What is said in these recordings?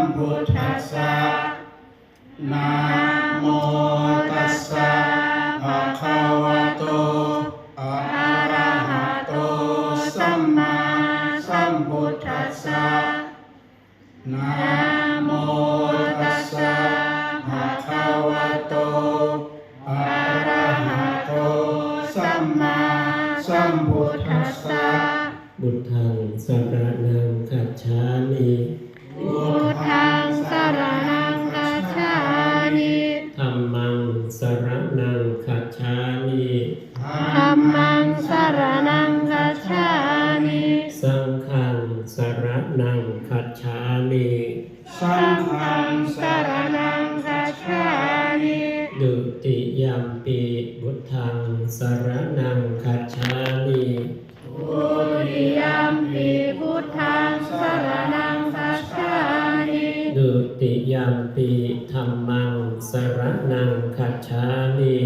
มพุทธัสสะนะโมตัสสะภะคะวะโตอะระหะโตสัมมาสัมพุทธัสสะนะโมตัสสะภะคะวะโตอะระหะโตสัมมาสัมพุทธัสสะบุตรทางสังฆนังขัจฉามี ธัมมังสรณังคัจฉามิสังฆังสรนังคัจฉามิสังฆังสรณังคัจฉามิดุติยัมปีบุตทังสรนังคัจฉามิปุริยัมปิพุทธังสรณังคัจฉามิดุติยัมปีธัมมังสรนังคัจฉามิ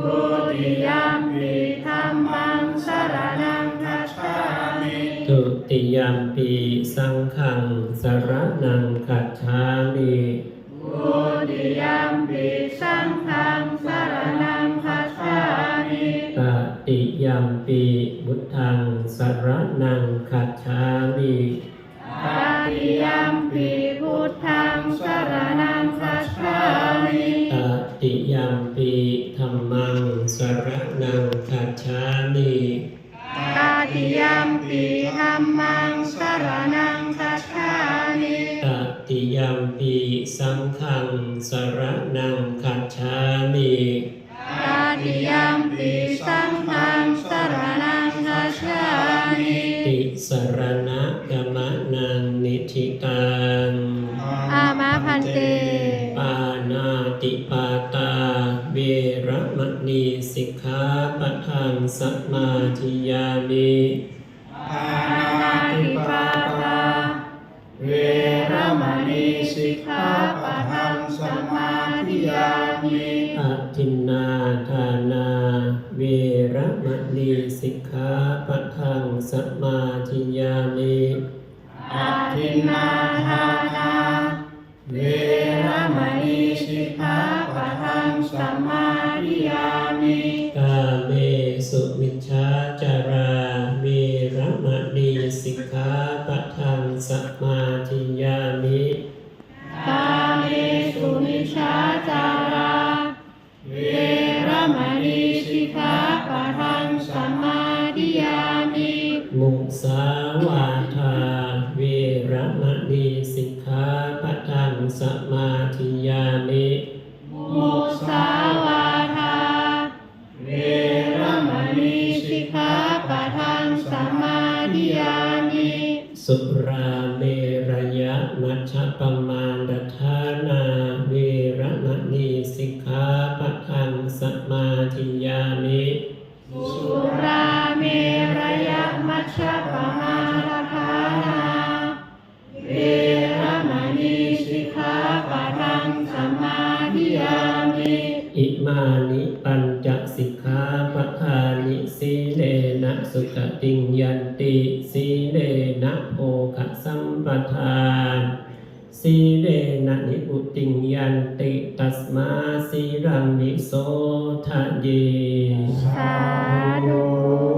ปุริยัมปิธัมมังสรณังคัจฉามิดุติยัมปีสังฆังสรนังคัจฉามิปุริยัมปิสังฆังสรณังคัจฉามิตติยัมปีบุตทังสรนังคัจฉามิตาติยัมปิพุทธั มมังสรนังคัจฉามิตาติยัมปิธัมมังสรณังคัจฉามิตติยัมปีสังฆังสรนังคัจฉามิตาติยัมปิสังฆังสรณังคัจฉามิติสรณะกมะนังนิธิตังอามาพันเตปานาติปาตา เวระมณีสิกขาปะทังสมาธิยามิปานาติปาตาเวรมณีสิกขาปะทังสมาธิยามิอาทินนาทานา เวระมณีสิกขาปะทังสมาธิยามิอาทินนาทานาเว ยามิกาเมสุมิชฌาจาราเวระมณีสิกขาปะทังสมาธิยามิกาเมสุมิชฌาจาราเวรมณีสิกขาปะทังสมาธิยามิมุสาวาทาเวระมณีสิกขาปะทังสมาธิยามิมุสาวา ทังสมาธิยามิสุราเมรยะมัชฌปมาดทานาเวระมณีสิกขาปะทังสมาธิยามิสุราเมรยมัชฌะปมาทฐานาเวรมณีสิกขาปะทังสมาธิยามิอิมานิปัญจสิกขาปทานิสีเล นะสุขติงยันติสีเลนะโภคสัมปทานสีเลนะนิอุติงยันติตัสมาสีรังนิโสทะเยสาธุ